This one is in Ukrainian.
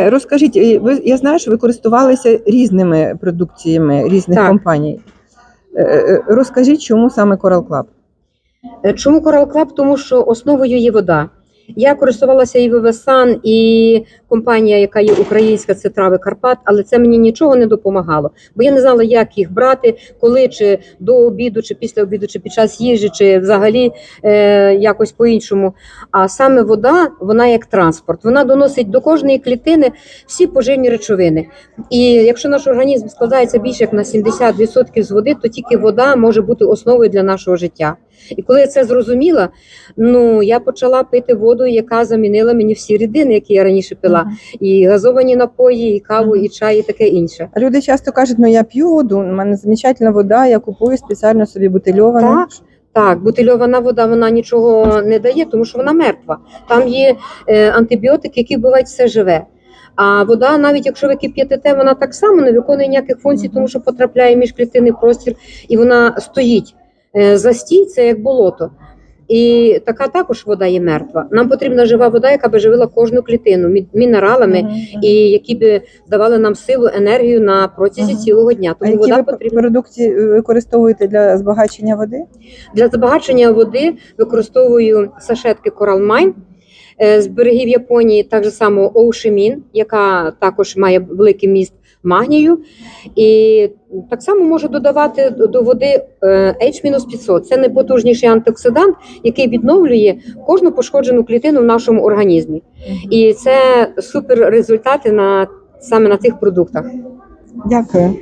Розкажіть, е, ви я знаю, що ви користувалися різними продукціями різних Так. компаній. Е, е, Розкажіть, чому саме Coral Club? Чому Coral Club? Тому що основою є вода. Я користувалася і Вивесан, і компанія, яка є українська, це трави Карпат, але це мені нічого не допомагало, бо я не знала, як їх брати, коли чи до обіду, чи після обіду, чи під час їжі, чи взагалі е, якось по-іншому. А саме вода, вона як транспорт, вона доносить до кожної клітини всі поживні речовини. І якщо наш організм складається більше як на 70% з води, то тільки вода може бути основою для нашого життя. І коли я це зрозуміла, ну я почала пити воду, яка замінила мені всі рідини, які я раніше пила, і газовані напої, і каву, Мгм. і чай, і таке інше. Люди часто кажуть, ну я п'ю воду, у мене замечательна вода, я купую спеціально собі бутильовану. Так. Так, бутильована вода вона нічого не дає, тому що вона мертва. Там є е, антибіотики, які вбивають все живе. А вода, навіть якщо ви кип'ятите, вона так само не виконує ніяких функцій, тому що потрапляє в міжклітинний простір і вона стоїть. Е, Застій це як болото. І така також вода є мертва. Нам потрібна жива вода, яка би живила кожну клітину мінералами, мгм. і які би давали нам силу, енергію на протязі Мгм. цілого дня. А Тому які вода ви потрібна. продукції е, використовуєте для збагачення води? Для збагачення води використовую сашетки Coral Mine е, з берегів Японії, так само Оушемін, яка також має великий міст магнію. І так само можу додавати до- води е, H-500. Це найпотужніший антиоксидант, який відновлює кожну пошкоджену клітину в нашому організмі. І це супер результати на саме на цих продуктах. Дякую.